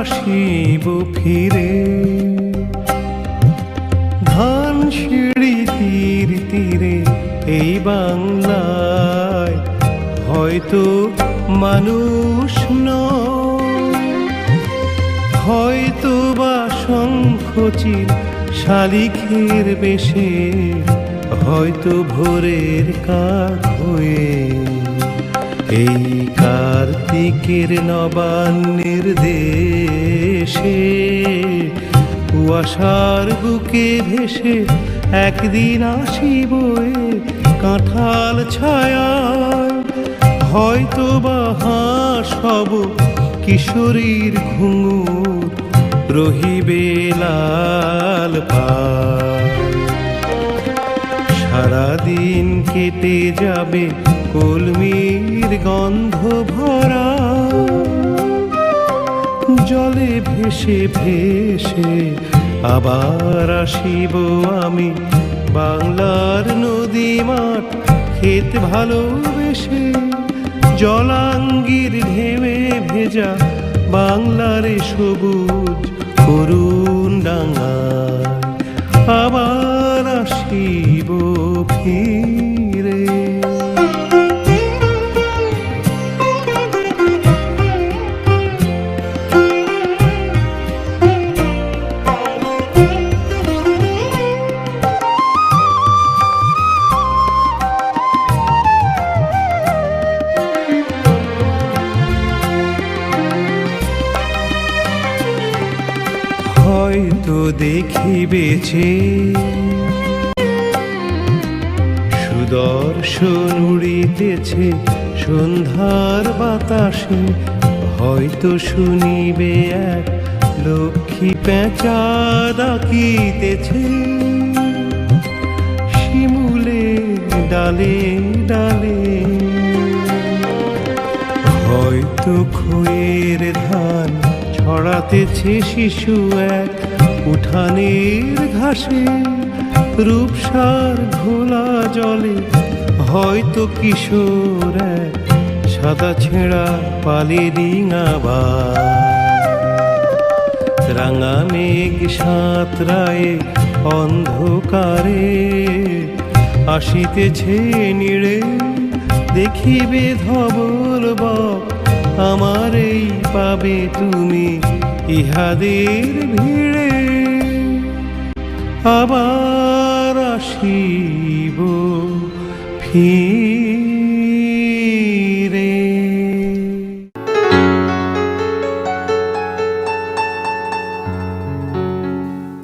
আসিব ফিরে। ধান সিঁড়ি তীর তীরে এই বাংলায় হয়তো মানুষ হয়তো বা শঙ্খচিল শালিখের বেশে, হয়তো ভোরের কাক হয়ে এই কার্তিকের নবান্নের কুয়াশার বুকে ভেসে একদিন আসিব কাঁঠাল ছায়ায়। হয়তো বা হাঁস হব কিশোরীর ঘুঙুর রহিবে লাল সারাদিন কেটে যাবে কলমির গন্ধ ভরা জলে ভেসে ভেসে আবার আসিব আমি বাংলার নদী মাঠ খেত ভালোবেসে জলাঙ্গির ঢেউে ভেজা বাংলারে সবুজ করুণ ডাঙায় আবার আসিব ফিরে। হয়তো দেখিবেছে সুদর্শন উড়িতেছে, সন্ধ্যার বাতাসে। হয়তো শুনিবে এক লক্ষ্মী পেঁচা ডাকিতেছে। শিমুলে ডালে ডালে। হয়তো খয়ের ধান ছড়াতেছে শিশু এক উঠানের ঘাসে রূপসার ঘোলা জলে, হয়তো কিশোর সাদা ছেঁড়া পালে ডিঙাবা রাঙা মেঘ সাঁতরায়ে অন্ধকারে আসিতেছে নিড়ে, দেখিবে ধবল বক আমার এই পাবে তুমি ইহাদের ভিড়ে। আবার আসিব ফিরে